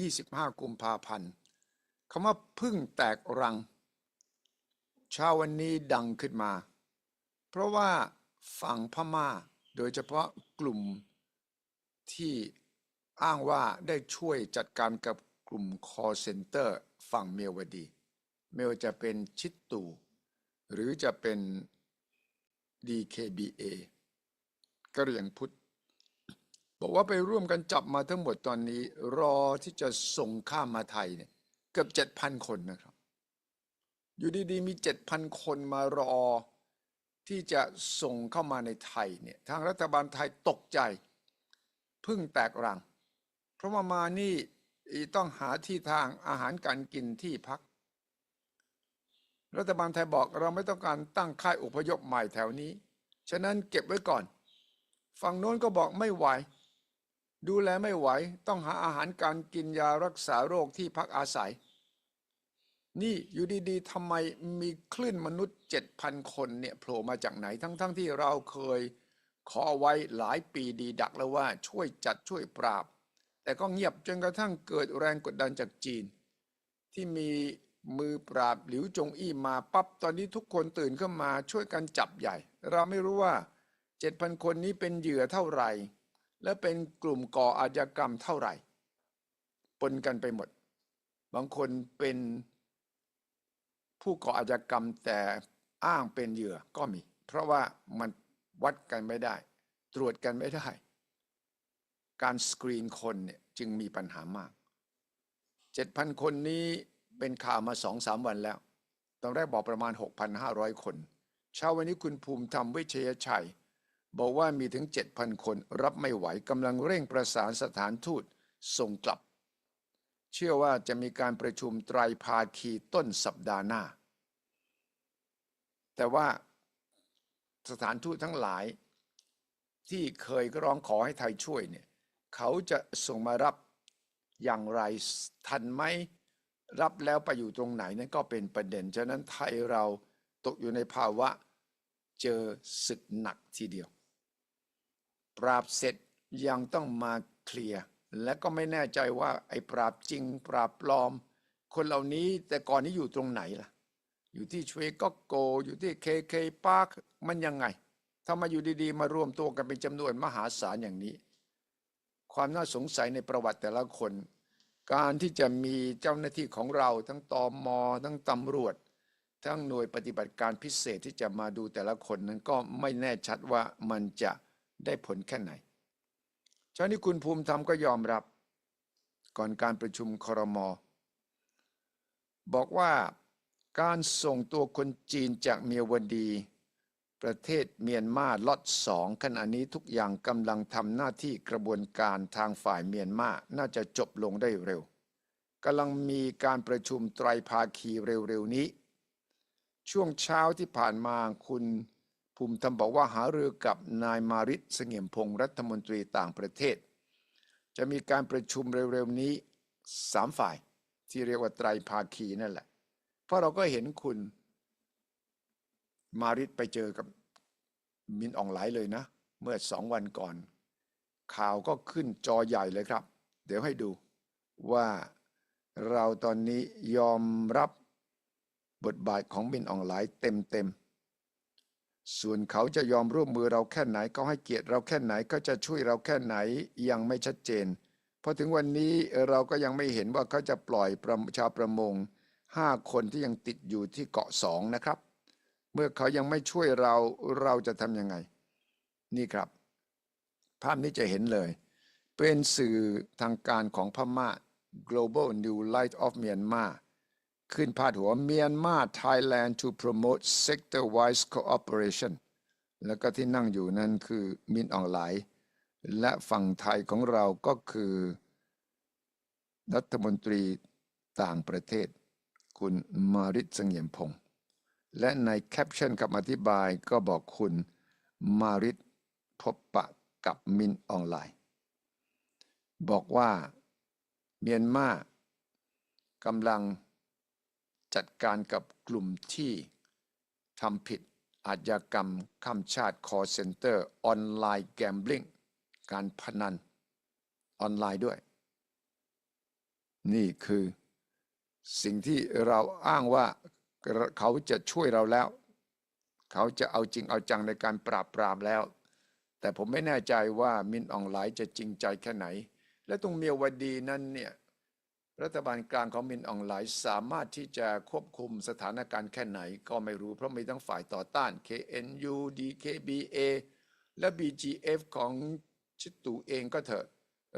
25 กุมภาพันธ์คำว่าพึ่งแตกรัง ชาววันนี้ดังขึ้นมา เพราะว่าฝั่งพม่าโดยเฉพาะกลุ่มที่อ้างว่าได้ช่วยจัดการกับกลุ่ม call center ฝั่งเมียวดี ไม่ว่าจะเป็นชิดตูหรือจะเป็น DKBA กระเรียงพุทธ บอกว่าไปร่วมกันจับมาทั้งหมดตอนนี้ รอที่จะส่งข้ามมาไทยเนี่ยเกือบเจ็ดพันคนนะครับ อยู่ดีๆ มีเจ็ดพันคนมารอที่จะส่งเข้ามาในไทยเนี่ยทางรัฐบาลไทยตกใจพึ่งแตกรัง เพราะว่ามานี่ต้องหาที่ทางอาหารการกินที่พัก รัฐบาลไทยบอกเราไม่ต้องการตั้งค่ายอพยพใหม่แถวนี้ ฉะนั้นเก็บไว้ก่อน ฝั่งโน้นก็บอกไม่ไหว ดูแลไม่ไหวต้องหาอาหารการกินยารักษาโรคที่พักอาศัย นี่อยู่ดีๆทำไมมีคลื่นมนุษย์เจ็ดพันคนเนี่ยโผล่มาจากไหนทั้งๆทที่เราเคย ขอไว้หลายปีดีดักแล้วว่าช่วยจัดช่วยปราบ แต่ก็เงียบจนกระทั่งเกิดแรงกดดันจากจีน ที่มีมือปราบหลิวจงอี้มาปั๊บตอนนี้ทุกคนตื่นขึ้นมาช่วยกันจับใหญ่ เราไม่รู้ว่าเจ็ดพันคนนี้เป็นเหยื่อเท่าไหร่ และเป็นกลุ่มก่ออาชญากรรมเท่าไหร่ ปนกันไปหมด บางคนเป็นผู้ก่ออาชญากรรมแต่อ้างเป็นเหยื่อก็มี เพราะว่ามันวัดกันไม่ได้ ตรวจกันไม่ได้ การสกรีนคนเนี่ยจึงมีปัญหามากเจ็ดพันคนนี้เป็นข่าวมาสองสามวันแล้ว ตอนแรกบอกประมาณ 6,500 คน เช้าวันนี้คุณภูมิธรรมวิเชยชัย บอกว่ามีถึง 7,000 คนรับไม่ไหวกำลังเร่งประสานสถานทูตส่งกลับ เชื่อว่าจะมีการประชุมไตรภาคีต้นสัปดาห์หน้า แต่ว่าสถานทูตทั้งหลายที่เคยร้องขอให้ไทยช่วยเนี่ยเขาจะส่งมารับอย่างไรทันไหมรับแล้วไปอยู่ตรงไหนนั่นก็เป็นประเด็น ฉะนั้นไทยเราตกอยู่ในภาวะเจอศึกหนักทีเดียว ปราบเสร็จยังต้องมาเคลียร์และก็ไม่แน่ใจว่าไอ้ปราบจริง ปราบปลอม คนเหล่านี้แต่ก่อนนี้อยู่ตรงไหนล่ะ อยู่ที่ชเวก็โก อยู่ที่เคเคปาร์คมันยังไงถ้ามาอยู่ดีๆ มารวมตัวกันเป็นจำนวนมหาศาลอย่างนี้ ความน่าสงสัยในประวัติแต่ละคน การที่จะมีเจ้าหน้าที่ของเราทั้งตอมอทั้งตำรวจ ทั้งหน่วยปฏิบัติการพิเศษที่จะมาดูแต่ละคนนั้นก็ไม่แน่ชัดว่ามันจะ ได้ผลแค่ไหนเช้านี้คุณภูมิธรรมก็ยอมรับ ก่อนการประชุมครม บอกว่าการส่งตัวคนจีนจากเมียวดี ประเทศเมียนมาล็อตสองขณะนี้ทุกอย่างกำลังทำหน้าที่กระบวนการทางฝ่ายเมียนมาน่าจะจบลงได้เร็วกำลังมีการประชุมไตรภาคีเร็วๆนี้ ช่วงเช้าที่ผ่านมาคุณ ภูมิธรรมบอกว่าหารือกับนายมาริศเสงี่ยมพงศ์รัฐมนตรีต่างประเทศ จะมีการประชุมเร็วๆนี้สามฝ่ายที่เรียกว่าไตรภาคีนั่นแหละ เพราะเราก็เห็นคุณมาริศไปเจอกับมินอองไหลเลยนะ เมื่อสองวันก่อน ข่าวก็ขึ้นจอใหญ่เลยครับ เดี๋ยวให้ดูว่าเราตอนนี้ยอมรับบทบาทของมินอองไหลเต็มเต็มๆ ส่วนเขาจะยอมร่วมมือเราแค่ไหนเขาให้เกียรติเราแค่ไหนก็จะช่วยเราแค่ไหนยังไม่ชัดเจนพอถึงวันนี้เราก็ยังไม่เห็นว่าเขาจะปล่อยประชาวประมงห้าคนที่ยังติดอยู่ที่เกาะสองนะครับ เมื่อเขายังไม่ช่วยเราเราจะทำยังไง นี่ครับ ภาพนี้จะเห็นเลย เป็นสื่อทางการของพม่า Global New Light of Myanmar ขึ้นพาดหัว Myanmar Thailand to promote sector-wise cooperation แล้วก็ที่นั่งอยู่นั่นคือมินออนไลน์และฝั่งไทยของเราก็คือ รัฐมนตรีต่างประเทศ คุณมาริศเสงี่ยมพงศ์และในแคปชั่นคำอธิบายก็บอกคุณมาริศพบปะกับมินออนไลน์ บอกว่าเมียนมากำลัง จัดการกับกลุ่มที่ทำผิดอาชญากรรมข้ามชาติ call center ออนไลน์แกมบลิงการพนันออนไลน์ด้วย นี่คือสิ่งที่เราอ้างว่าเขาจะช่วยเราแล้ว เขาจะเอาจริงเอาจังในการปราบปรามแล้ว แต่ผมไม่แน่ใจว่ามินออนไลน์จะจริงใจแค่ไหน และตรงเมียวดีนั้นเนี่ย รัฐบาลกลางของมินออนไลสามารถที่จะควบคุมสถานการณ์แค่ไหนก็ไม่รู้ เพราะมีทั้งฝ่ายต่อต้าน KNU DKBA และ BGF ของชิตูเองก็เถอะ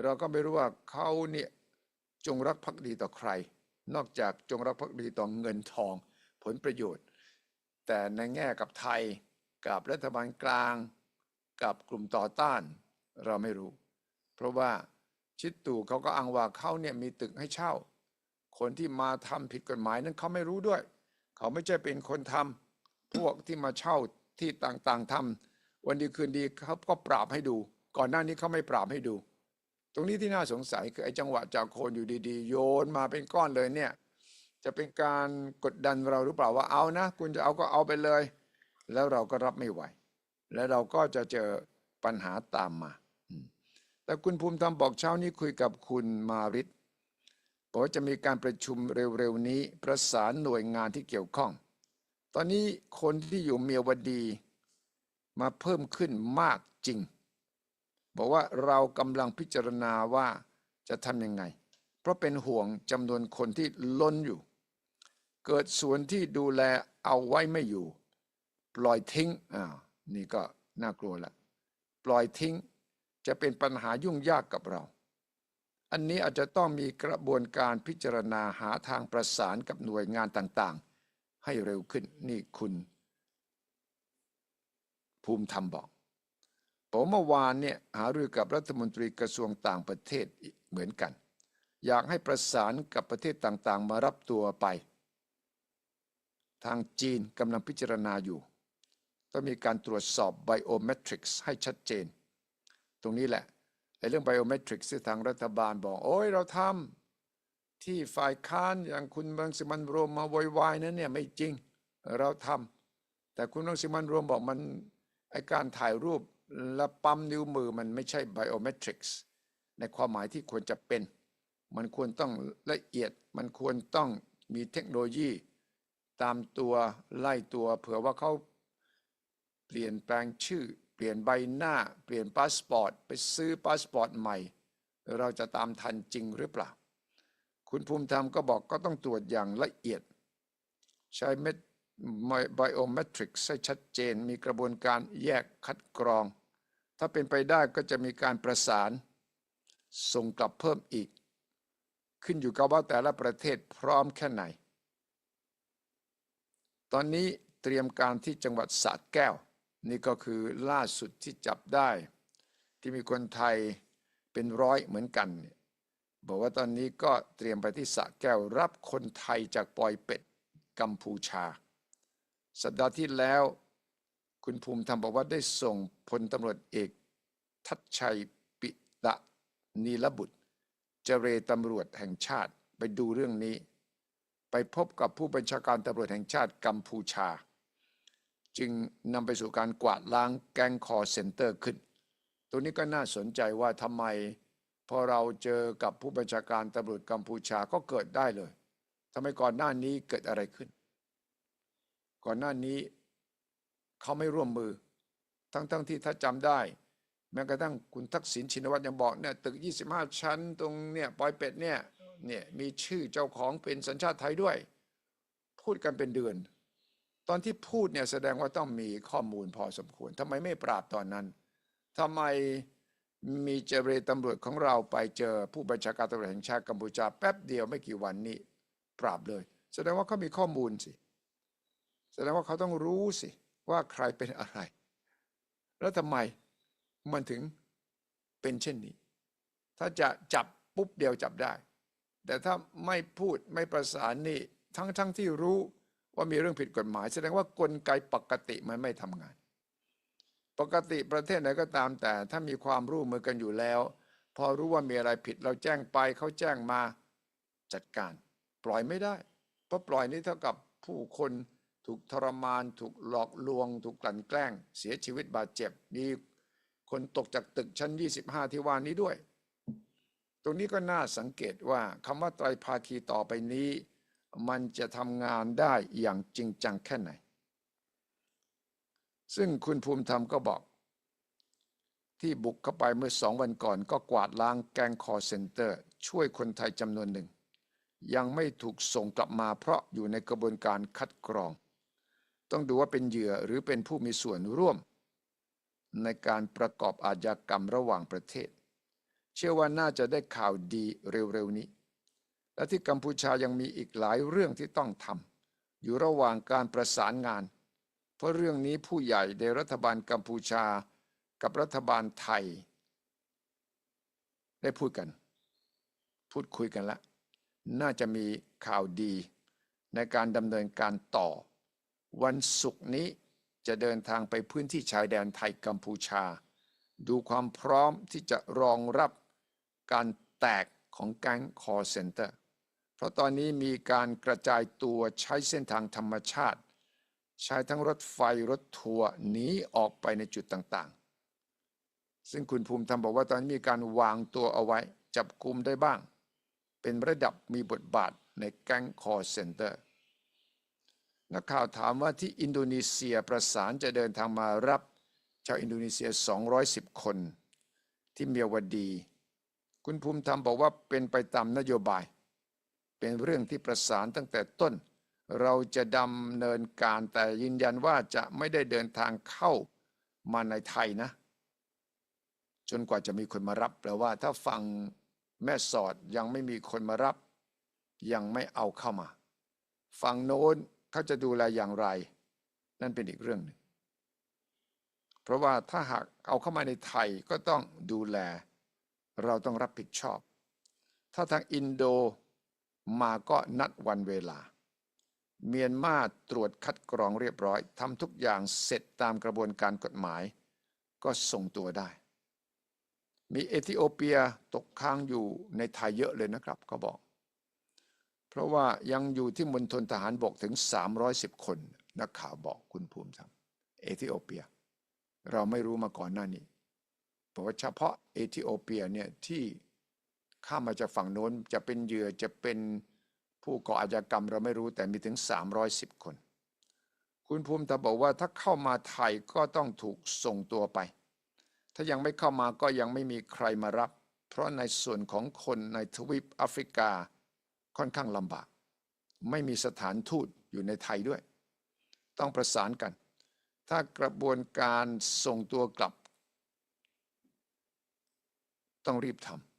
เราก็ไม่รู้ว่าเขาเนี่ยจงรักภักดีต่อใคร นอกจากจงรักภักดีต่อเงินทองผลประโยชน์ แต่ในแง่กับไทยกับรัฐบาลกลาง กับกลุ่มต่อต้าน เราไม่รู้ เพราะว่า ชิดตู่เขาก็อ้างว่าเขาเนี่ยมีตึกให้เช่า คนที่มาทำผิดกฎหมายนั้นเขาไม่รู้ด้วย เขาไม่ใช่เป็นคนทำพวกที่มาเช่าที่ต่างๆทำวันดีคืนดีเขาก็ปราบให้ดู ก่อนหน้านี้เขาไม่ปราบให้ดู ตรงนี้ที่น่าสงสัยคือไอ้จังหวะจากโคนอยู่ดีๆ โยนมาเป็นก้อนเลยเนี่ยจะเป็นการกดดันเราหรือเปล่าว่าเอานะ คุณจะเอาก็เอาไปเลย แล้วเราก็รับไม่ไหว แล้วเราก็จะเจอปัญหาตามมา แต่คุณภูมิธรรมบอกเช้านี้คุยกับคุณมาริตบอกว่าจะมีการประชุมเร็วๆนี้ประสานหน่วยงานที่เกี่ยวข้อง ตอนนี้คนที่อยู่เมียวดีมาเพิ่มขึ้นมากจริง บอกว่าเรากำลังพิจารณาว่าจะทำยังไง เพราะเป็นห่วงจำนวนคนที่ล้นอยู่ เกิดส่วนที่ดูแลเอาไว้ไม่อยู่ ปล่อยทิ้งอ่านี่ก็น่ากลัวละปล่อยทิ้ง จะเป็นปัญหายุ่งยากกับเรา อันนี้อาจจะต้องมีกระบวนการพิจารณาหาทางประสานกับหน่วยงานต่างๆ ให้เร็วขึ้นนี่คุณ ภูมิธรรมบอก ผมเมื่อวานเนี่ยหารือกับรัฐมนตรีกระทรวงต่างประเทศเหมือนกัน อยากให้ประสานกับประเทศต่างๆ มารับตัวไป ทางจีนกำลังพิจารณาอยู่ ต้องมีการตรวจสอบไบโอเมตริกส์ให้ชัดเจน ตรงนี้แหละไอ้เรื่องไบโอเมตริกที่ทางรัฐบาลบอก โอ้ยเราทำที่ฝ่ายค้านอย่างคุณบังสิมันโรมมาโวยวายนั้นเนี่ยไม่จริงเราทำแต่คุณบังสิมันโรมบอกมันไอการถ่ายรูปและปั๊มนิ้วมือมันไม่ใช่ไบโอเมตริกส์ในความหมายที่ควรจะเป็น มันควรต้องละเอียด มันควรต้องมีเทคโนโลยี ตามตัวไล่ตัว เผื่อว่าเขาเปลี่ยนแปลงชื่อ เปลี่ยนใบหน้า เปลี่ยนพาสปอร์ต ไปซื้อพาสปอร์ตใหม่ เราจะตามทันจริงหรือเปล่า คุณภูมิธรรมก็บอกก็ต้องตรวจอย่างละเอียด ใช้เม็ดไบโอเมตริกให้ชัดเจน มีกระบวนการแยกคัดกรอง ถ้าเป็นไปได้ก็จะมีการประสาน ส่งกลับเพิ่มอีก ขึ้นอยู่กับว่าแต่ละประเทศพร้อมแค่ไหน ตอนนี้เตรียมการที่จังหวัดสระแก้ว นี่ก็คือล่าสุดที่จับได้ ที่มีคนไทยเป็นร้อยเหมือนกัน บอกว่าตอนนี้ก็เตรียมไปที่สระแก้วรับคนไทยจากปอยเป็ดกัมพูชา สัปดาห์ที่แล้ว คุณภูมิธรรมบอกว่าได้ส่งพลตำรวจเอก ทัชชัยปิตะนีลบุตร เจเรตำรวจแห่งชาติไปดูเรื่องนี้ ไปพบกับผู้บัญชาการตำรวจแห่งชาติกัมพูชา จึงนำไปสู่การกวาดล้างแก๊งคอเซนเตอร์ขึ้น ตัวนี้ก็น่าสนใจว่าทำไมพอเราเจอกับผู้บัญชาการตำรวจกัมพูชาก็เกิดได้เลยทำไมก่อนหน้านี้เกิดอะไรขึ้น ก่อนหน้านี้เขาไม่ร่วมมือ ทั้งๆทที่ถ้าจำได้ แม้กระทั่งคุณทักษิณชินวัตรยังบอกเนี่ยตึก 25 ชั้นตรงเนี่ยปอยเป็ดเนี่ยเนี่ยมีชื่อเจ้าของเป็นสัญชาติไทยด้วย พูดกันเป็นเดือน ตอนที่พูดเนี่ยแสดงว่าต้องมีข้อมูลพอสมควรทำไมไม่ปราบตอนนั้นทำไมมีเจรตำรวจของเราไปเจอผู้บัญชาการตำรวจแห่งชาติกัมพูชาแป๊บเดียวไม่กี่วันนี้ ปราบเลย แสดงว่าเขามีข้อมูลสิ แสดงว่าเขาต้องรู้สิ ว่าใครเป็นอะไร แล้วทำไมมันถึงเป็นเช่นนี้ ถ้าจะจับปุ๊บเดียวจับได้ แต่ถ้าไม่พูดไม่ประสานนี่ทั้งทั้งที่รู้ ว่ามีเรื่องผิดกฎหมาย แสดงว่ากลไกปกติมันไม่ทำงาน ปกติประเทศไหนก็ตามแต่ถ้ามีความร่วมมือกันอยู่แล้ว พอรู้ว่ามีอะไรผิดเราแจ้งไปเขาแจ้งมาจัดการ ปล่อยไม่ได้ เพราะปล่อยนี้เท่ากับผู้คนถูกทรมาน ถูกหลอกลวง ถูกกลั่นแกล้ง เสียชีวิตบาดเจ็บมีคนตกจากตึกชั้น 25 ที่ว่านี้ด้วย ตรงนี้ก็น่าสังเกตว่าคำว่าไตรภาคีต่อไปนี้ มันจะทำงานได้อย่างจริงจังแค่ไหน ซึ่งคุณภูมิธรรมก็บอก ที่บุกเข้าไปเมื่อสองวันก่อนก็กวาดล้างแกงคอเซ็นเตอร์ ช่วยคนไทยจำนวนหนึ่ง ยังไม่ถูกส่งกลับมาเพราะอยู่ในกระบวนการคัดกรอง ต้องดูว่าเป็นเหยื่อหรือเป็นผู้มีส่วนร่วม ในการประกอบอาชญากรรมระหว่างประเทศ เชื่อว่าน่าจะได้ข่าวดีเร็วๆนี้ และที่กัมพูชายังมีอีกหลายเรื่องที่ต้องทำอยู่ระหว่างการประสานงาน เพราะเรื่องนี้ผู้ใหญ่ในรัฐบาลกัมพูชากับรัฐบาลไทย ได้พูดกัน พูดคุยกันแล้วน่าจะมีข่าวดีในการดำเนินการต่อ วันศุกร์นี้จะเดินทางไปพื้นที่ชายแดนไทยกัมพูชา ดูความพร้อมที่จะรองรับการแตกของแก๊งคอเซ็นเตอร์ ราะตอนนี้มีการกระจายตัวใช้เส้นทางธรรมชาติ ใช้ทั้งรถไฟรถทัวร์หนีออกไปในจุดต่างๆ ซึ่งคุณภูมิธรรมบอกว่าตอนนี้มีการวางตัวเอาไว้ จับกลุ่มได้บ้าง เป็นระดับมีบทบาทในแก๊งคอเซ็นเตอร์นักข่าวถามว่าที่อินโดนีเซียประสานจะเดินทางมารับชาวอินโดนีเซีย 210 คน ที่เมียวดี คุณภูมิธรรมบอกว่าเป็นไปตามนโยบาย เป็นเรื่องที่ประสานตั้งแต่ต้น เราจะดำเนินการแต่ยืนยันว่าจะไม่ได้เดินทางเข้ามาในไทยนะ จนกว่าจะมีคนมารับแปลว่าถ้าฟังแม่สอดยังไม่มีคนมารับ ยังไม่เอาเข้ามาฝั่งโน้นเขาจะดูแลอย่างไร นั่นเป็นอีกเรื่องหนึ่งเพราะว่าถ้าหากเอาเข้ามาในไทยก็ต้องดูแล เราต้องรับผิดชอบ ถ้าทางอินโด มาก็นัดวันเวลา เมียนมาตรวจคัดกรองเรียบร้อยทำทุกอย่างเสร็จตามกระบวนการกฎหมาย ก็ส่งตัวได้ มีเอธิโอเปียตกค้างอยู่ในไทยเยอะเลยนะครับเขาบอก เพราะว่ายังอยู่ที่มณฑลทหารบกถึง 310 คนนักข่าวบอกคุณภูมิธรรมเอธิโอเปีย เราไม่รู้มาก่อนหน้านี้เพราะว่าเฉพาะเอธิโอเปียเนี่ยที่ ข้ามมาจากฝั่งโน้นจะเป็นเหยื่อจะเป็นผู้ก่ออาชญากรรมเราไม่รู้แต่มีถึง 310 คน คุณภูมิธรรมบอกว่าถ้าเข้ามาไทยก็ต้องถูกส่งตัวไป ถ้ายังไม่เข้ามาก็ยังไม่มีใครมารับ เพราะในส่วนของคนในทวีปแอฟริกาค่อนข้างลำบาก ไม่มีสถานทูตอยู่ในไทยด้วย ต้องประสานกัน ถ้ากระบวนการส่งตัวกลับ ต้องรีบทำ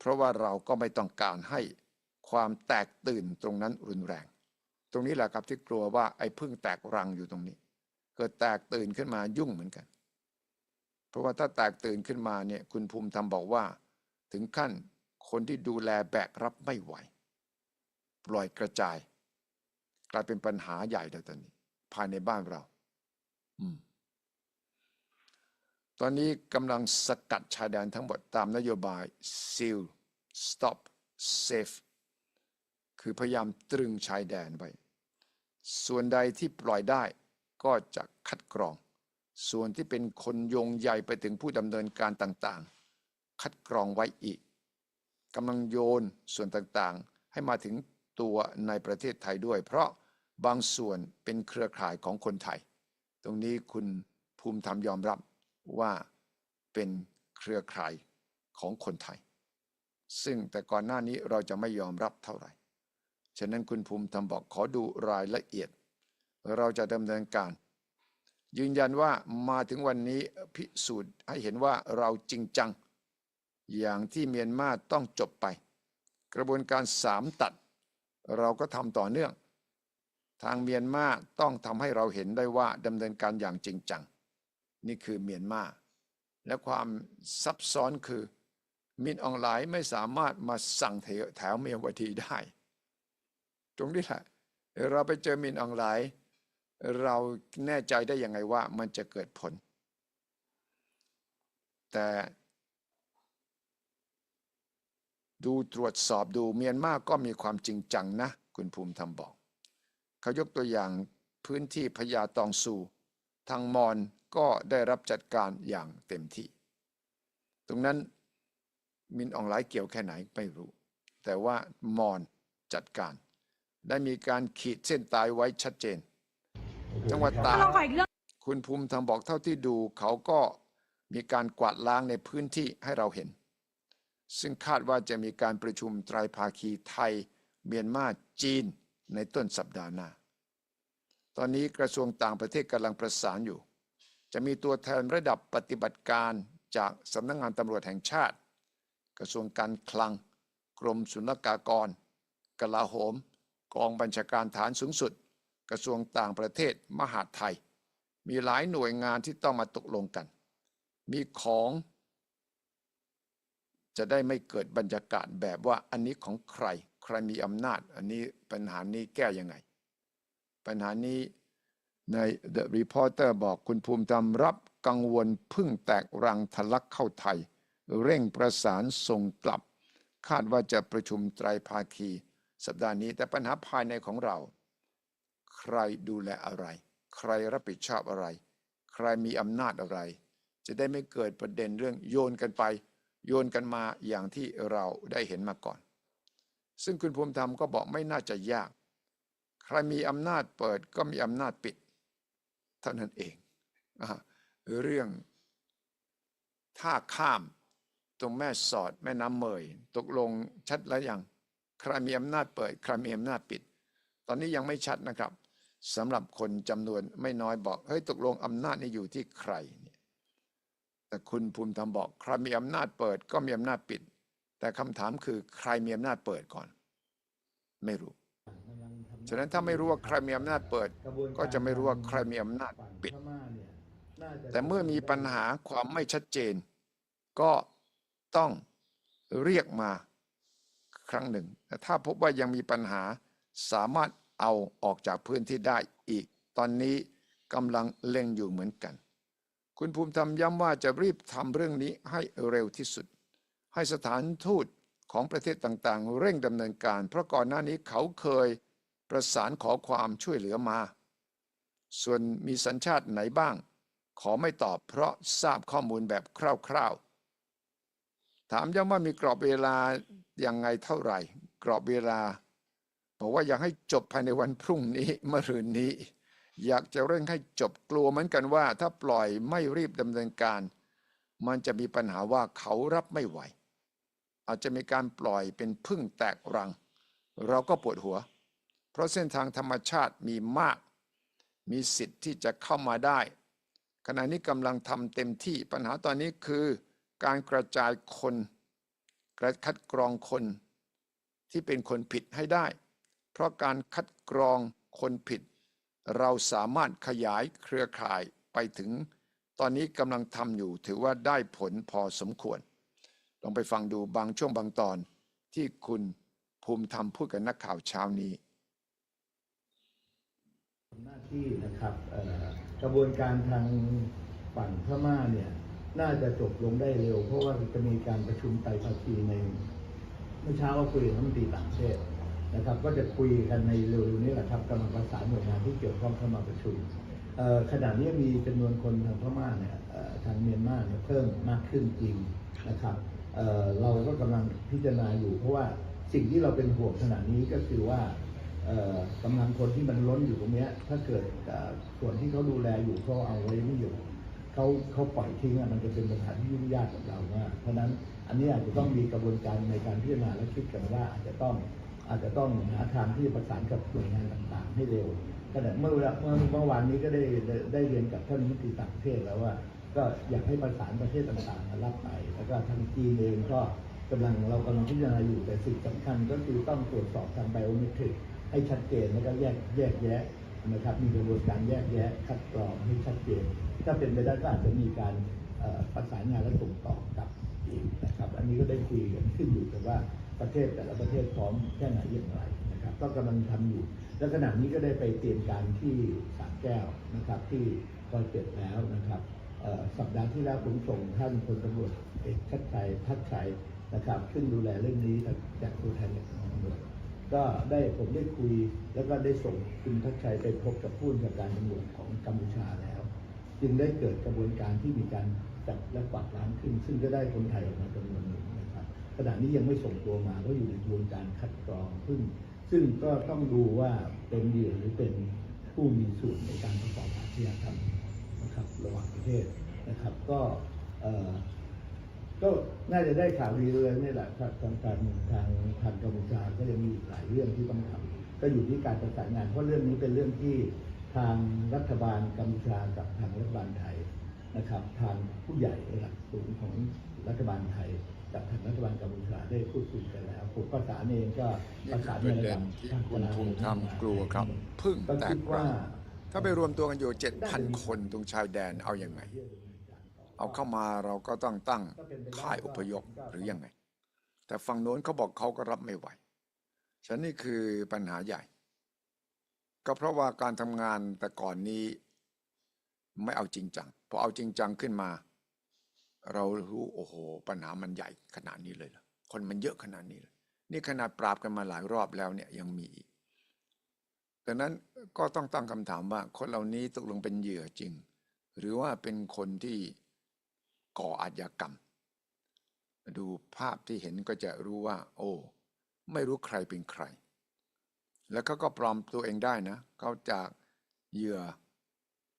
เพราะว่าเราก็ไม่ต้องการให้ความแตกตื่นตรงนั้นรุนแรง ตรงนี้แหละครับที่กลัวว่าไอ้พึ่งแตกรังอยู่ตรงนี้ เกิดแตกตื่นขึ้นมายุ่งเหมือนกัน เพราะว่าถ้าแตกตื่นขึ้นมาเนี่ยคุณภูมิธรรมบอกว่า ถึงขั้นคนที่ดูแลแบกรับไม่ไหว ปล่อยกระจาย กลายเป็นปัญหาใหญ่แล้วตอนนี้ ภายในบ้านเรา อืม ตอนนี้กำลังสกัดชายแดนทั้งหมดตามนโยบาย seal stop safe คือพยายามตรึงชายแดนไว้ ส่วนใดที่ปล่อยได้ก็จะคัดกรอง ส่วนที่เป็นคนโยงใยไปถึงผู้ดำเนินการต่างๆ คัดกรองไว้อีกกำลังโยนส่วนต่างๆ ให้มาถึงตัวในประเทศไทยด้วย เพราะบางส่วนเป็นเครือข่ายของคนไทย ตรงนี้คุณภูมิธรรมยอมรับ ว่าเป็นเครือข่ายของคนไทย ซึ่งแต่ก่อนหน้านี้เราจะไม่ยอมรับเท่าไหร่ ฉะนั้นคุณภูมิธรรมบอกขอดูรายละเอียด เราจะดำเนินการ ยืนยันว่ามาถึงวันนี้พิสูจน์ให้เห็นว่าเราจริงจัง อย่างที่เมียนมาต้องจบไป กระบวนการสามตัด เราก็ทำต่อเนื่อง ทางเมียนมาต้องทำให้เราเห็นได้ว่าดำเนินการอย่างจริงจัง นี่คือเมียนมาและความซับซ้อนคือมินออนไลน์ไม่สามารถมาสั่งแถวเมียวดีได้ ตรงนี้แหละเราไปเจอมินออนไลน์ เราแน่ใจได้ยังไงว่ามันจะเกิดผล แต่ดูตรวจสอบดูเมียนมาก็มีความจริงจังนะ คุณภูมิธรรมบอก เขายกตัวอย่างพื้นที่พญาตองซูทางมอน ก็ได้รับจัดการอย่างเต็มที่ ตรงนั้นมินออนไลน์เกี่ยวแค่ไหนไม่รู้ แต่ว่ามอนจัดการ ได้มีการขีดเส้นตายไว้ชัดเจน จังหวัดตากลองขออีกเรื่องคุณภูมิธรรมบอกเท่าที่ดู เขาก็มีการกวาดล้างในพื้นที่ให้เราเห็น ซึ่งคาดว่าจะมีการประชุมไตรภาคีไทย เมียนมาจีนในต้นสัปดาห์หน้า ตอนนี้กระทรวงต่างประเทศกำลังประสานอยู่ จะมีตัวแทนระดับปฏิบัติการจากสำนักงงานตำรวจแห่งชาติ กระทรวงการคลัง กรมศุลกากร กลาโหม กองบัญชาการฐานสูงสุด กระทรวงต่างประเทศ มหาดไทย มีหลายหน่วยงานที่ต้องมาตกลงกัน มีของ จะได้ไม่เกิดบรรยากาศแบบว่าอันนี้ของใคร ใครมีอำนาจ อันนี้ปัญหานี้แก้ยังไง ปัญหานี้ ใน The Reporter บอกคุณภูมิธรรมรับกังวลพึ่งแตกรังทะลักเข้าไทย เร่งประสานส่งกลับ คาดว่าจะประชุมไตรภาคี สัปดาห์นี้แต่ปัญหาภายในของเรา ใครดูแลอะไร ใครรับผิดชอบอะไร ใครมีอำนาจอะไร จะได้ไม่เกิดประเด็นเรื่องโยนกันไป โยนกันมาอย่างที่เราได้เห็นมาก่อน ซึ่งคุณภูมิธรรมก็บอกไม่น่าจะยาก ใครมีอำนาจเปิดก็มีอำนาจปิด เท่านั้นเองอเรื่องท่าข้ามตรงแม่สอดแม่น้ำเมย ตกลงชัดแล้วยังใครมีอำนาจเปิดใครมีอำนาจปิด ตอนนี้ยังไม่ชัดนะครับสำหรับคนจำนวนไม่น้อยบอกเฮ้ยตกลงอำนาจนี่อยู่ที่ใครเนี่ยแต่คุณภูมิธรรมบอกใครมีอำนาจเปิดก็มีอำนาจปิด แต่คำถามคือใครมีอำนาจเปิดก่อน ไม่รู้ ฉะนั้นถ้าไม่รู้ว่าใครมีอำนาจเปิด ก็จะไม่รู้ว่าใครมีอำนาจปิด แต่เมื่อมีปัญหาความไม่ชัดเจน ก็ต้องเรียกมาครั้งหนึ่ง แต่ถ้าพบว่ายังมีปัญหาสามารถเอาออกจากพื้นที่ได้อีก ตอนนี้กำลังเล็งอยู่เหมือนกัน คุณภูมิธรรมย้ำว่าจะรีบทำเรื่องนี้ให้เร็วที่สุด ให้สถานทูตของประเทศต่างๆ เร่งดำเนินการ เพราะก่อนหน้านี้เขาเคย ประสานขอความช่วยเหลือมา ส่วนมีสัญชาติไหนบ้าง ขอไม่ตอบเพราะทราบข้อมูลแบบคร่าวๆ ถามย้ำว่ามีกรอบเวลายังไงเท่าไหร่ กรอบเวลาบอกว่าอยากให้จบภายในวันพรุ่งนี้มื่อรืนนี้ อยากจะเร่งให้จบกลัวเหมือนกันว่า ถ้าปล่อยไม่รีบดำเนินการ มันจะมีปัญหาว่าเขารับไม่ไหว อาจจะมีการปล่อยเป็นพึ่งแตกรัง เราก็ปวดหัว เพราะเส้นทางธรรมชาติมีมาก มีสิทธิ์ที่จะเข้ามาได้ ขณะนี้กำลังทำเต็มที่ปัญหาตอนนี้คือ การกระจายคนกระคัดกรองคนที่เป็นคนผิดให้ได้ เพราะการคัดกรองคนผิด เราสามารถขยายเครือข่ายไปถึง ตอนนี้กำลังทำอยู่ถือว่าได้ผลพอสมควร ลองไปฟังดูบางช่วงบางตอนที่คุณภูมิธรรมพูดกับนักข่าวเช้านี้ หน้าที่นะครับกระบวนการทางฝั่งพม่าเนี่ยน่าจะจบลงได้เร็ว เพราะว่าจะมีการประชุมไตรภาคีในเมื่อเช้าก็คุยกับรัฐมนตรีต่างประเทศนะครับ ก็จะคุยกันในเร็วๆนี้แหละครับกำลังประสานหน่วยงานที่เกี่ยวข้องเข้ามาประชุมขณะนี้มีจำนวนคนทางพม่าเนี่ยทางเมียนมาเนี่ยเพิ่มมากขึ้นจริงนะครับเเราก็กำลังพิจารณาอยู่ เพราะว่าสิ่งที่เราเป็นห่วงขณะนี้ก็คือว่า กำลังคนที่มันล้นอยู่ตรงนี้ถ้าเกิดส่วนที่เขาดูแลอยู่เขาเอาไว้ไม่อยู่เขาเขาปล่อยทิ้งมันจะเป็นปัญหาที่ยุ่งยากกับเรามากเพราะนั้นอันนี้อาจจะต้องมีกระบวนการในการพิจารณาและคิดกันว่าอาจจะต้องอาจจะต้องหาทางที่ประสานกับหน่วยงานต่างๆ ให้เร็วขณะเมื่อเวลาเมื่อเมื่อวานนี้ก็ได้ได้เรียนกับท่านมิตรีต่างประเทศแล้วว่า ก็อยากให้ประสานประเทศต่างๆมารับไป แล้วก็ทางจีนเองก็กำลังเรากำลังพิจารณาอยู่แต่สิ่งสำคัญก็คือต้องตรวจสอบทางไบโอเมตริก ให้ชัดเจนแล้วก็แยกแยกแยะนะครับ มีกระบวนการแยกแยะคัดกรองให้ชัดเจน ถ้าเป็นไปได้ก็อาจจะมีการประสานงานและส่งต่อกับอีกนะครับ อันนี้ก็ได้คุยกันขึ้นอยู่กับว่าประเทศแต่ละประเทศพร้อมแค่ไหนอย่างไรนะครับ ก็กำลังทำอยู่ และขณะนี้ก็ได้ไปเตรียมการที่สามแก้วนะครับ ที่คอยเก็บแล้วนะครับสัปดาห์ที่แล้วผมส่งท่านพลตำรวจเอกชัดชัยทัดชัยนะครับขึ้นดูแลเรื่องนี้จากตัวแทนจากตำรวจ ก็ได้ผมได้คุย แล้วก็ได้ส่งคุณทักชัยไปพบกับผู้บัญชาการตำรวจของกัมพูชาแล้ว จึงได้เกิดกระบวนการที่มีการจับและกวาดล้างขึ้น ซึ่งก็ได้คนไทยออกมาจำนวนหนึ่งนะครับขณะนี้ยังไม่ส่งตัวมาเพราะอยู่ในกระบวนการคัดกรองซึ่งซึ่งก็ต้องดูว่าเป็นเหยื่อหรือเป็นผู้มีส่วนในการประกอบอาชญากรรมนะครับระหว่างประเทศนะครับก็ ก็น่าจะได้ข่าวดีเลยนี่แหละครับทางทางทางทางกัมพูชาก็ยังมีอีกหลายเรื่องที่ต้องทำก็อยู่ที่การประสานงาน เพราะเรื่องนี้เป็นเรื่องที่ทางรัฐบาลกัมพูชากับทางรัฐบาลไทยนะครับ ทางผู้ใหญ่ระดับสูงของรัฐบาลไทยกับทางรัฐบาลกัมพูชาได้พูดคุยกันแล้วผมประสานเองก็นี่ประคืสาอนปในระระเด็ดันบที่ทางคุณกลาโหภูมิธรรมกลัวครับพึ่งก็แตคิกดรัว่างถ้าไปรวมตัวกันอยู่เจ็ดพันคนตรงชายแดนเอาอยัางไง เอาเข้ามาเราก็ต้องตั้งค่ายอพยพหรือยังไง แต่ฝั่งโน้นเขาบอกเขาก็รับไม่ไหวฉันนี่คือปัญหาใหญ่ ก็เพราะว่าการทำงานแต่ก่อนนี้ ไม่เอาจริงจังพอเอาจริงจังขึ้นมา เรารู้โอ้โห ปัญหามันใหญ่ขนาดนี้เลยเหรอคนมันเยอะขนาดนี้เลยนี่ขนาดปราบกันมาหลายรอบแล้วเนี่ยยังมีอีกดังนั้นก็ต้องตั้งคำถามว่า คนเหล่านี้ตกลงเป็นเหยื่อจริง หรือว่าเป็นคนที่ ก่ออาชญากรรม ดูภาพที่เห็นก็จะรู้ว่า โอ้ ไม่รู้ใครเป็นใคร แล้วเขาก็ปลอมตัวเองได้นะ เขาจากเหยื่อ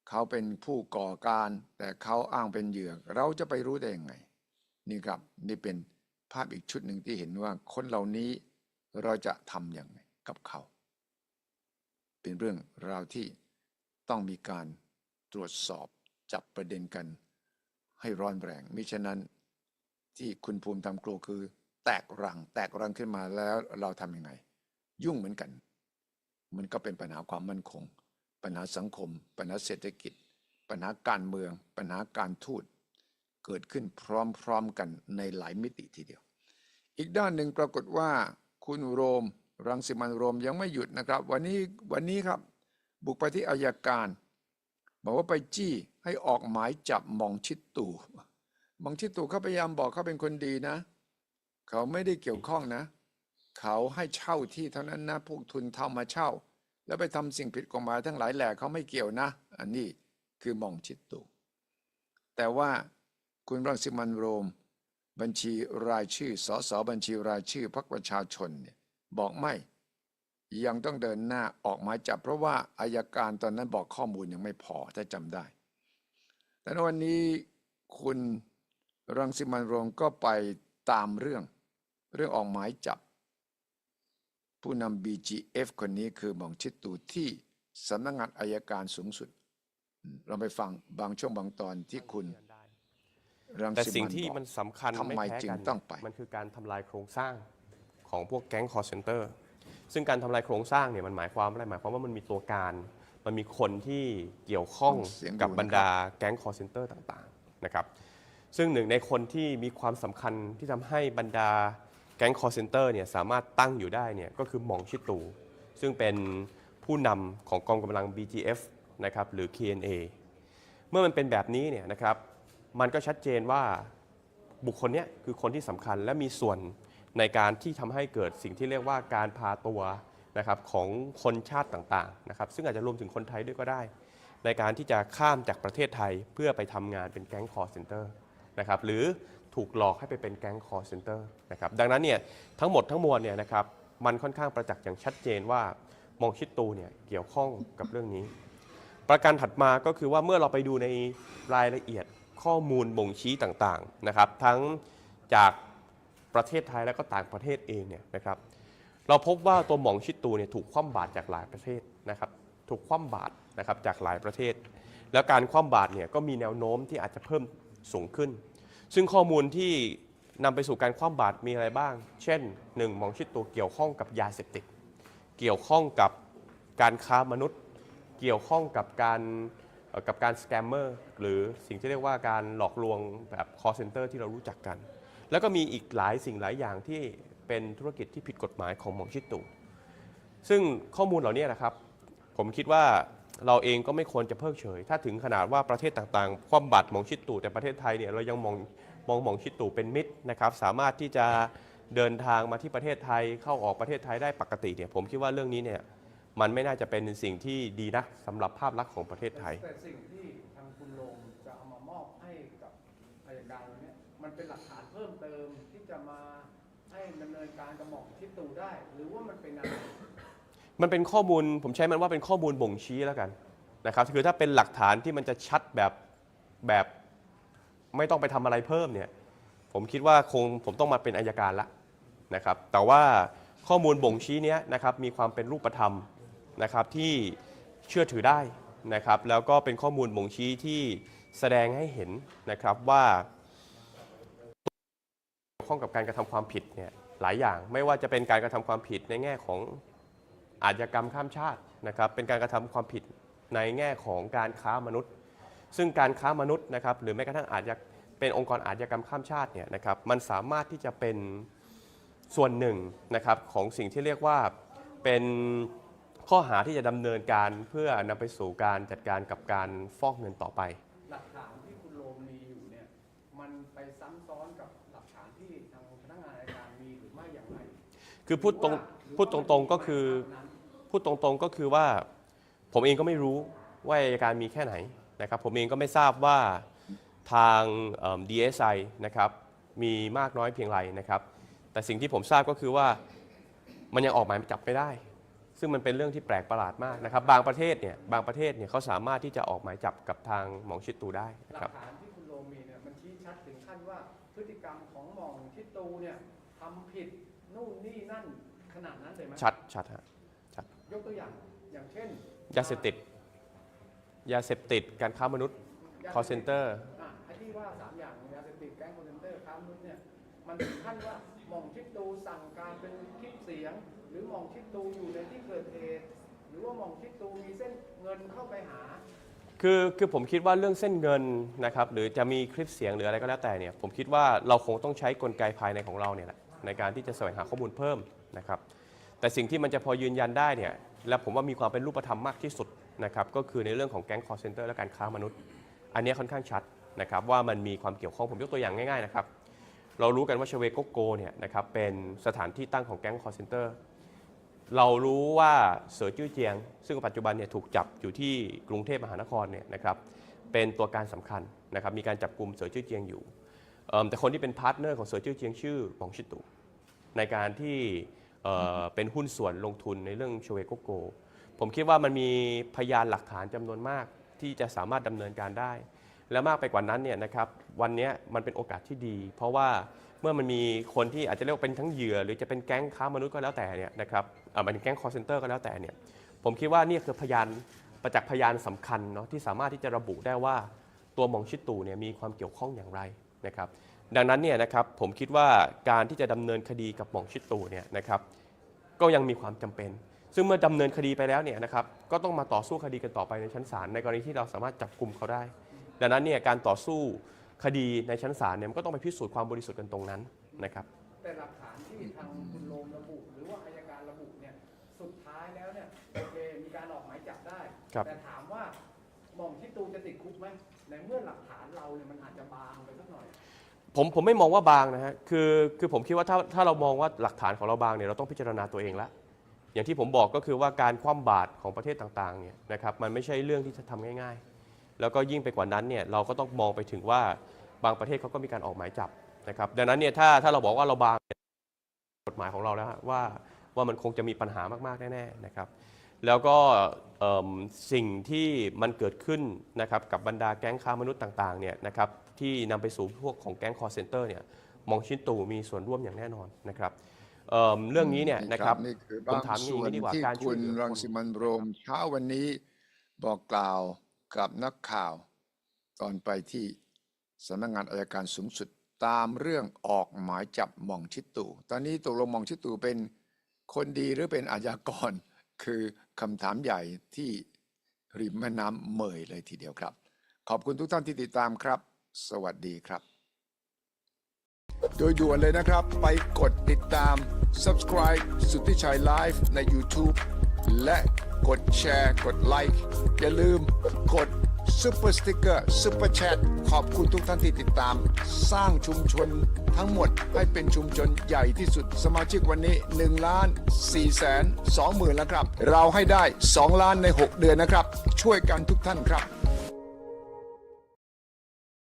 เขาเป็นผู้ก่อการ แต่เขาอ้างเป็นเหยื่อ เราจะไปรู้ได้ยังไง นี่ครับนี่เป็นภาพอีกชุดหนึ่งที่เห็นว่าคนเหล่านี้เราจะทำอย่างไงกับเขา เป็นเรื่องราวที่ต้องมีการตรวจสอบจับประเด็นกัน ให้ร้อนแรงมิฉะนั้นที่คุณภูมิทำกลัวคือ แตกรัง แตกรังขึ้นมาแล้วเราทำยังไง ยุ่งเหมือนกัน มันก็เป็นปัญหาความมั่นคง ปัญหาสังคม ปัญหาเศรษฐกิจ ปัญหาการเมือง ปัญหาการทูตเกิดขึ้นพร้อมๆกันในหลายมิติทีเดียว อีกด้านหนึ่งปรากฏว่า คุณโรม รังสิมันโรมยังไม่หยุดนะครับ วันนี้วันนี้ครับ บุกไปที่อายการ บอกว่าไปจี้ ให้ออกหมายจับมองชิดตู่มองชิดตู่เขาพยายามบอกเขาเป็นคนดีนะ เขาไม่ได้เกี่ยวข้องนะ เขาให้เช่าที่เท่านั้นนะพวกทุนเทามาเช่า แล้วไปทำสิ่งผิดกฎหมายทั้งหลายแหล่เขาไม่เกี่ยวนะ อันนี้คือมองชิดตู่แต่ว่าคุณรังสิมันโรม บัญชีรายชื่อสสบัญชีรายชื่อพรรคประชาชนเนี่ยบอกไม่ยังต้องเดินหน้าออกหมายจับเพราะว่าอายการตอนนั้นบอกข้อมูลยังไม่พอถ้าจำได้ แต่ในวันนี้คุณรังสิมันต์โรมก็ไปตามเรื่องเรื่องออกหมายจับ ผู้นำ BGF คนนี้คือหมองชิดตูที่สำนักงานอายการสูงสุดอืมเราไปฟังบางช่วงบางตอนที่คุณรังแต่สิสิ่งมันต์ที่บอกมันสำคัญทำไมไม่แพ้จึงกันต้องไป มันคือการทำลายโครงสร้างของพวกแก๊งคอร์เซนเตอร์ ซึ่งการทำลายโครงสร้างเนี่ยมันหมายความอะไรหมายความว่ามันมีตัวการ มันมีคนที่เกี่ยวข้องเสียงกับดูนะครับบรรดาแก๊งคอร์เซนเตอร์ต่างๆนะครับ ซึ่งหนึ่งในคนที่มีความสำคัญที่ทำให้บรรดาแก๊งคอร์เซนเตอร์เนี่ยสามารถตั้งอยู่ได้เนี่ยก็คือหมองชิตู ซึ่งเป็นผู้นำของกองกำลัง BGF นะครับหรือ KNA เมื่อมันเป็นแบบนี้เนี่ยนะครับ มันก็ชัดเจนว่าบุคคลเนี้ยคือคนที่สำคัญและมีส่วนในการที่ทำให้เกิดสิ่งที่เรียกว่าการพาตัว นะครับของคนชาติต่างๆนะครับซึ่งอาจจะรวมถึงคนไทยด้วยก็ได้ ในการที่จะข้ามจากประเทศไทยเพื่อไปทำงานเป็นแก๊งคอร์เซนเตอร์นะครับหรือถูกหลอกให้ไปเป็นแก๊งคอร์เซนเตอร์นะครับดังนั้นเนี่ยทั้งหมดทั้งมวลเนี่ยนะครับมันค่อนข้างประจักษ์อย่างชัดเจนว่ามองชิดตูเนี่ยเกี่ยวข้องกับเรื่องนี้ ประการถัดมาก็คือว่าเมื่อเราไปดูในรายละเอียดข้อมูลบ่งชี้ต่างๆนะครับทั้งจากประเทศไทยและก็ต่างประเทศเองเนี่ยนะครับ เราพบว่าตัวหมองชิดตูเนี่ยถูกคว่ำบาตรจากหลายประเทศนะครับ ถูกคว่ำบาตรนะครับจากหลายประเทศ แล้วการคว่ำบาตรเนี่ยก็มีแนวโน้มที่อาจจะเพิ่มสูงขึ้น ซึ่งข้อมูลที่นำไปสู่การคว่ำบาตรมีอะไรบ้าง เช่นหนึ่งมองชิดตูเกี่ยวข้องกับยาเสพติด เกี่ยวข้องกับการค้ามนุษย์ เกี่ยวข้องกับการกับการสแกมเมอร์หรือสิ่งที่เรียกว่าการหลอกลวงแบบ call center ที่เรารู้จักกัน แล้วก็มีอีกหลายสิ่งหลายอย่างที่ เป็นธุรกิจที่ผิดกฎหมายของหมองชิดตู่ซึ่งข้อมูลเหล่านี้นะครับ ผมคิดว่าเราเองก็ไม่ควรจะเพิกเฉย ถ้าถึงขนาดว่าประเทศต่างๆ คว่ำบาตรหมองชิดตู่แต่ประเทศไทยเนี่ยเรายังมองมองหมองชิดตู่เป็นมิตรนะครับ สามารถที่จะเดินทางมาที่ประเทศไทยเข้าออกประเทศไทยได้ปกติเนี่ยผมคิดว่าเรื่องนี้เนี่ยมันไม่น่าจะเป็นสิ่งที่ดีนะสำหรับภาพลักษณ์ของประเทศไทย แต่สิ่งที่ทางคุณลงจะเอามามอบให้กับอายการวันเนี้ยมันเป็นหลักฐานเพิ่มเติมที่จะมา ดำเนินการกับหม่อมทิดตูได้ หรือว่ามันเป็นอะไรมันเป็นข้อมูลผมใช้มันว่าเป็นข้อมูลบ่งชี้แล้วกันนะครับคือถ้าเป็นหลักฐานที่มันจะชัดแบบแบบไม่ต้องไปทำอะไรเพิ่มเนี่ยผมคิดว่าคงผมต้องมาเป็นอายการละนะครับแต่ว่าข้อมูลบ่งชี้เนี้ยนะครับมีความเป็นรูปธรรมนะครับที่เชื่อถือได้นะครับแล้วก็เป็นข้อมูลบ่งชี้ที่แสดงให้เห็นนะครับว่าเกี่ยวข้องกับการกระทำความผิดเนี่ย หลายอย่าง ไม่ว่าจะเป็นการกระทำความผิดในแง่ของอาชญากรรมข้ามชาตินะครับ เป็นการกระทำความผิดในแง่ของการค้ามนุษย์ ซึ่งการค้ามนุษย์นะครับ หรือแม้กระทั่งอาชญาเป็นองค์กรอาชญากรรมข้ามชาติเนี่ยนะครับ มันสามารถที่จะเป็นส่วนหนึ่งนะครับของสิ่งที่เรียกว่าเป็นข้อหาที่จะดำเนินการเพื่อนำไปสู่การจัดการกับการฟอกเงินต่อไป คือพูดตรงพูดตรงๆก็คือพูดตรงๆก็คือว่าผมเองก็ไม่รู้ว่าอัยการมีแค่ไหนนะครับ ผมเองก็ไม่ทราบว่าทางเอิ่ม DSI นะครับมีมากน้อยเพียงไรนะครับ แต่สิ่งที่ผมทราบก็คือว่ามันยังออกหมายจับไม่ได้ ซึ่งมันเป็นเรื่องที่แปลกประหลาดมากนะครับ บางประเทศเนี่ยบางประเทศเนี่ยเขาสามารถที่จะออกหมายจับกับทางหมองชิดตูได้หนะคลัรับกฐานที่คุณโรมีเนี่ยมันชี้ชัดถึงขั้นว่าพฤติกรรมของหม่องทิดตูเนี่ยทำผิดนู่นนี่นั่นข นาดนั้นเลยไหมชัดชัดฮะยกตัวอย่างอย่างเช่นยาเสพติดยาเสพติดการค้ามนุษย์ call center อะไอ้ที่ว่าสามอย่างยาเสพติดแก๊งคอนเซนเตอร์ค้ามนุษย์เนี่ยมันถึงขั้นว่าหม่องทิดตูสั่งการเป็นคลิปเสียง หรือหม่องทิดตูอยู่ในที่เกิดเหตุหรือว่าหม่องทิดตูมีเส้นเงินเข้าไปหาคือคือผมคิดว่าเรื่องเส้นเงินนะครับหรือจะมีคลิปเสียงหรืออะไรก็แล้วแต่เนี่ยผมคิดว่าเราคงต้องใช้กลไกภายในของเราเนี่ยแหละในการที่จะแสวงหาข้อมูลเพิ่ม นะครับแต่สิ่งที่มันจะพอยืนยันได้เนี่ยและผมว่ามีความเป็นรูปธรรมมากที่สุดนะครับก็คือในเรื่องของแก๊งคอร์เซนเตอร์และการค้ามนุษย์ อันนี้ค่อนข้างชัดนะครับว่ามันมีความเกี่ยวข้องผมยกตัวอย่างง่ายๆนะครับเรารู้กันว่าเชเวโกโกเนี่ยนะครับเป็นสถานที่ตั้งของแก๊งคอร์เซนเตอร์เรารู้ว่าเสือจื้อเจียง ซึ่งปัจจุบันเนี่ยถูกจับอยู่ที่กรุงเทพมหานครเนี่ยนะครับเป็นตัวการสำคัญนะครับมีการจับกลุ่มเสือจื้อเจียงอยู่แต่คนที่เป็นพาร์ทเนอร์ของเสือจื้อเจียงชื่อหมองชิตุในการที่ เอ่อเป็นหุ้นส่วนลงทุนในเรื่องชเวโกโก ผมคิดว่ามันมีพยานหลักฐานจำนวนมากที่จะสามารถดำเนินการได้ และมากไปกว่านั้นเนี่ยนะครับวันเนี้ยมันเป็นโอกาสที่ดี เพราะว่าเมื่อมันมีคนที่อาจจะเรียกว่าเป็นทั้งเหยื่อ หรือจะเป็นแก๊งค้ามนุษย์ก็แล้วแต่เนี่ยนะครับเอ่อมันเป็นแก๊งคอร์เซนเตอร์ก็แล้วแต่เนี่ยผมคิดว่านี่คือพยานประจักษ์พยานสำคัญเนาะที่สามารถที่จะระบุได้ว่าตัวหมองชิดตูเนี่ยมีความเกี่ยวข้องอย่างไรนะครับ ดังนั้นเนี่ยนะครับผมคิดว่าการที่จะดำเนินคดีกับหมองชิดตูเนี่ยนะครับก็ยังมีความจำเป็น ซึ่งเมื่อดำเนินคดีไปแล้วเนี่ยนะครับก็ต้องมาต่อสู้คดีกันต่อไปในชั้นศาลในกรณีที่เราสามารถจับกลุ่มเขาได้ ดังนั้นเนี่ยการต่อสู้คดีในชั้นศาลเนี่ยมันก็ต้องไปพิสูจน์ความบริสุทธิ์กันตรงนั้นนะครับแต่หลักฐานที่ทางคุณโรมระบุ หรือว่าอายการระบุเนี่ยสุดท้ายแล้วเนี่ยโอเคมีการออกหมายจับได้ครับแต่ถามว่าหม่อมทิดตูจะติดคุกไหมในเมื่อหลักฐานเราเนี่ยมัน ผมผมไม่มองว่าบางนะฮะคือคือผมคิดว่าถ้าถ้าเรามองว่าหลักฐานของเราบางเนี่ยเราต้องพิจารณาตัวเองละอย่างที่ผมบอกก็คือว่าการคว่ำบาตรของประเทศต่างๆเนี่ยนะครับมันไม่ใช่เรื่องที่จะทำง่าย ๆ แล้วก็ยิ่งไปกว่านั้นเนี่ยเราก็ต้องมองไปถึงว่าบางประเทศเขาก็มีการออกหมายจับนะครับดังนั้นเนี่ยถ้าถ้าเราบอกว่าเราบางกฎหมายของเราแล้วว่าว่ามันคงจะมีปัญหามากๆแน่ๆนะครับแล้วก็สิ่งที่มันเกิดขึ้นนะครับกับบรรดาแก๊งค้ามนุษย์ต่างๆเนี่ยนะครับ ที่นำไปสู่พวกของแก๊งคอร์เซนเตอร์เนี่ยมองชินตูมีส่วนร่วมอย่างแน่นอนนะครับเอิ่มเรื่องนี้เนี่ยนะครับนี่คือผมบางถามอย่างส่วนนี้ดีกว่าที่การช่คุวยณเหลือรังคนสิมันต์โรมเช้าวันนี้บอกกล่าวกับนักข่าวตอนไปที่สำนักงานอายการสูงสุดตามเรื่องออกหมายจับหม่องชิดตู่ตอนนี้ตกลงหม่องชิดตู่เป็นคนดีหรือเป็นอาชญากร คือคำถามใหญ่ที่ริมแม่น้ำเมยเลยทีเดียวครับ ขอบคุณทุกท่านที่ติดตามครับ สวัสดีครับ โดยด่วนเลยนะครับ ไปกดติดตาม subscribe สุทธิชัยไลฟ์ใน YouTube และกดแชร์ กดไลค์อย่าลืมกด Super Sticker Super Chat ขอบคุณทุกท่านที่ติดตาม สร้างชุมชนทั้งหมดให้เป็นชุมชนใหญ่ที่สุดสมาชิกวันนี้1ล้าน4แสน2หมื่นแล้วครับ เราให้ได้ 2 ล้านใน 6 เดือนนะครับ ช่วยกันทุกท่านครับ